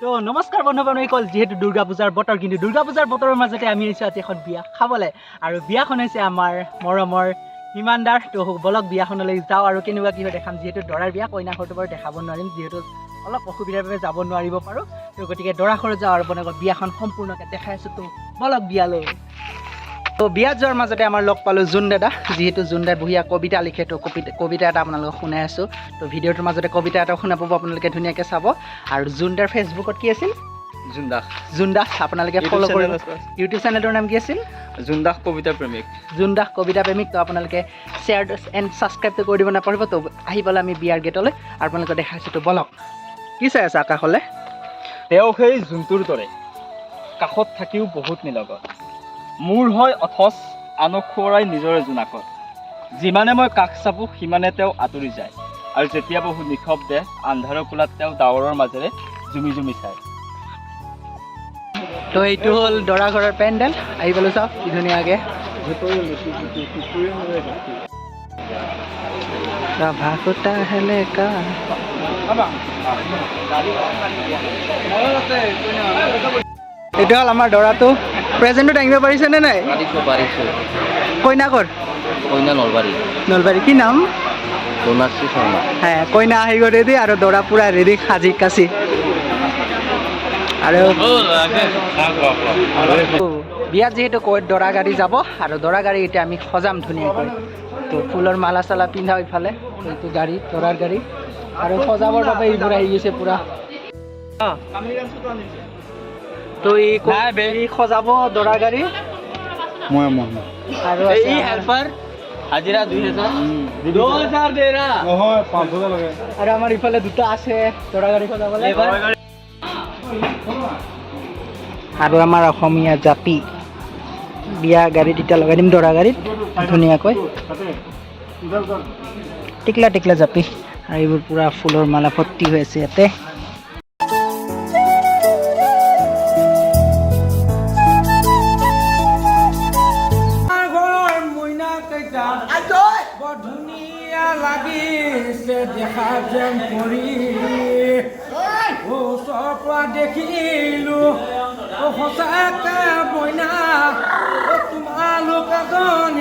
তো নমস্কাৰ বন্ধু বান্ধৱীসকল যিহেতু দুৰ্গা পূজাৰ বতৰ কিন্তু দুৰ্গা পূজাৰ বতৰৰ মাজতে আমি আহিছোঁ আজি এখন বিয়া খাবলৈ। আৰু বিয়াখন হৈছে আমাৰ মৰমৰ হিমানদাৰ তো বলক বিয়াখনলৈ যাওঁ আৰু কেনেকুৱা কি হয় দেখাম। যিহেতু দৰাৰ বিয়া কইনা ঘৰটো বাৰু দেখাব নোৱাৰিম যিহেতু অলপ অসুবিধাৰ বাবে যাব নোৱাৰিব পাৰোঁ। তো গতিকে দৰা ঘৰত যাওঁ আৰু আপোনালোকক বিয়াখন সম্পূৰ্ণকৈ দেখাই আছোঁ তো বলক বিয়ালৈ। তো বিয়াত যোৱাৰ মাজতে আমাৰ লগ পালোঁ জোন দাদা। যিহেতু জোন দাই বঢ়িয়া কবিতা লিখে তো কবিতা কবিতা এটা আপোনালোকক শুনাই আছোঁ। তো ভিডিঅ'টোৰ মাজতে কবিতা এটা শুনা পাব আপোনালোকে ধুনীয়াকৈ চাব। আৰু জোন দাৰ ফেচবুকত কি আছিল? জুনদাস জোন দাস আপোনালোকে ফ'ল' কৰিব ইউটিউব চেনেলটোৰ নাম কি আছিল? জুনদাস কবিতা প্ৰেমিক। জোন দাস কবিতা প্ৰেমিক তো আপোনালোকে শ্বেয়াৰ এণ্ড ছাবস্ক্ৰাইবটো কৰি দিব নাপাহৰিব। তো আহি পেলাই আমি বিয়াৰ গেটলৈ। আপোনালোকে দেখাইছোঁ তো বলক কি চাই আছে আকাশলৈ? তেওঁ সেই জোনটোৰ দৰে। কাষত থাকিও বহুত নিলগত মোৰ হয় অথচ আনক খুৱৰাই নিজৰে জোনাকত যিমানে মই কাষ চাপো, সিমানে তেওঁ আঁতৰি যায়। আৰু যেতিয়া বহু নিশব্দে আন্ধাৰৰ কোলাত তেওঁ ডাৱৰৰ মাজেৰে জুমি জুমি চায়। তো এইটো হ'ল দৰা ঘৰৰ পেণ্ডেল। আহি পেলাই চাওক, কি ধুনীয়াকৈ। ভাকুটা হেলে কা। এইটো হ'ল আমাৰ দৰাটো। প্ৰেজেণ্টটো দাঙিব পাৰিছেনে নাই? পাৰিছোঁ পাৰিছোঁ। কইনা ঘৰ কইনা নলবাৰী। নলবাৰী। কি নাম? দনাশ্ৰী শৰ্মা। হ্যাঁ কইনা আহি গ'ল ৰেডি আৰু দৰা পূৰা ৰেডি সাজি কাচি। আৰু বিয়াত যিহেতু কৈ দৰা গাড়ী যাব আৰু দৰা গাড়ী এতিয়া আমি সজাম ধুনীয়াকৈ। তো ফুলৰ মালা চালা পিন্ধাও ইফালে এইটো গাড়ী দৰাৰ গাড়ী। আৰু সজাবৰ বাবে এইবোৰ আহি গৈছে পূৰা। তো ই ই সজাব দৰা গাড়ী। মই মই আৰু আমাৰ- হেল্পাৰ হাজিৰা দুই হাজাৰ। নহয় পাঁচ হাজাৰ লাগে। আৰু আমাৰ ইফালে দুটা আছে দৰা গাড়ী আৰু আমাৰ অসমীয়া জাপি। বিয়া গাড়ীত এতিয়া লগাই দিম দৰা গাড়ীত ধুনীয়াকৈ। টিকলা টিকলা জাপি। আৰু এইবোৰ পূৰা ফুলৰ মালা ভৰ্তি হৈ আছে ইয়াতে। ধুনীয়া লাগিছে দেখা যেন পৰা দেখিলো সঁচাকে তোমালোক এজন